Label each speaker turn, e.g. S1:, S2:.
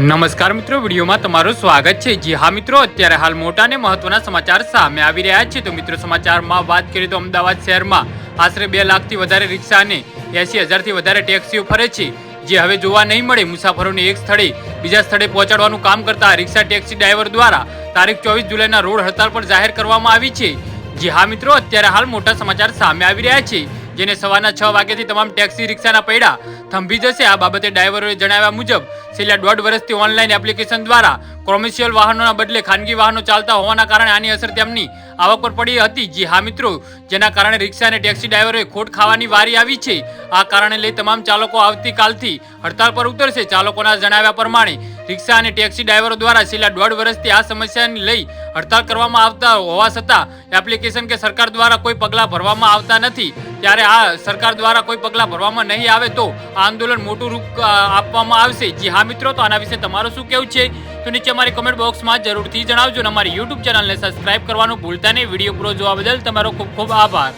S1: નમસ્કાર મિત્રો, વિડીયોમાં તમારું સ્વાગત છે. જી હા મિત્રો, અત્યારે હાલ મોટા અને મહત્વના સમાચાર સામે આવી રહ્યા છે. તો મિત્રો, સમાચારમાં વાત કરીએ તો અમદાવાદ શહેરમાં આશરે બે લાખથી વધારે રિક્ષા અને એસી હજારથી વધારે ટેક્સીઓ ફરે છે. જે હવે જોવા નહીં મળે. મુસાફરોને એક સ્થળે, બીજા સ્થળે પહોંચાડવાનું કામ કરતા રિક્ષા ટેક્સી ડ્રાઈવર દ્વારા તારીખ ચોવીસ જુલાઈના રોડ હડતાલ પર જાહેર કરવામાં આવી છે. જી હા મિત્રો, અત્યારે હાલ મોટા સમાચાર સામે આવી રહ્યા છે. જેને સવારના છ વાગ્યાથી તમામ ટેક્સી રિક્ષાના પૈડા થંભી જશે. આ બાબતે ડ્રાઈવરોએ જણાવ્યા મુજબ, છેલ્લા દોઢ વર્ષથી ઓનલાઈન એપ્લિકેશન દ્વારા કોમર્શિયલ વાહનોના બદલે ખાનગી વાહનો ચાલતા હોવાના કારણે આની અસર તેમની આવક પર પડી હતી. જી હા, મિત્રો, જેના કારણે રિક્ષા અને ટેક્સી ડ્રાઈવરોએ ખોટ ખાવાની વારી આવી છે. આ કારણે લઈ તમામ ચાલકો આવતીકાલથી હડતાલ પર ઉતરશે. ચાલકોના જણાવ્યા પ્રમાણે, રિક્ષા અને ટેક્સી ડ્રાઈવરો દ્વારા છેલ્લા દોઢ વર્ષથી આ સમસ્યાને લઈ હડતાલ કરવામાં આવતા હોવા છતાં એપ્લિકેશન કે સરકાર દ્વારા કોઈ પગલાં ભરવામાં આવતા નથી. ત્યારે આ સરકાર દ્વારા કોઈ પગલાં ભરવામાં નહીં આવે તો આ આંદોલન મોટું રૂપ આપવામાં આવશે. જી હા મિત્રો, તો આના વિશે તમારું શું કહેવું છે? તો નીચે અમારી કમેન્ટ બોક્સમાં જરૂરથી જણાવજો અને અમારી યુટ્યુબ ચેનલને સબસ્ક્રાઇબ કરવાનું ભૂલતા નહીં. વીડિયો પૂરો જોવા બદલ તમારો ખૂબ ખૂબ આભાર.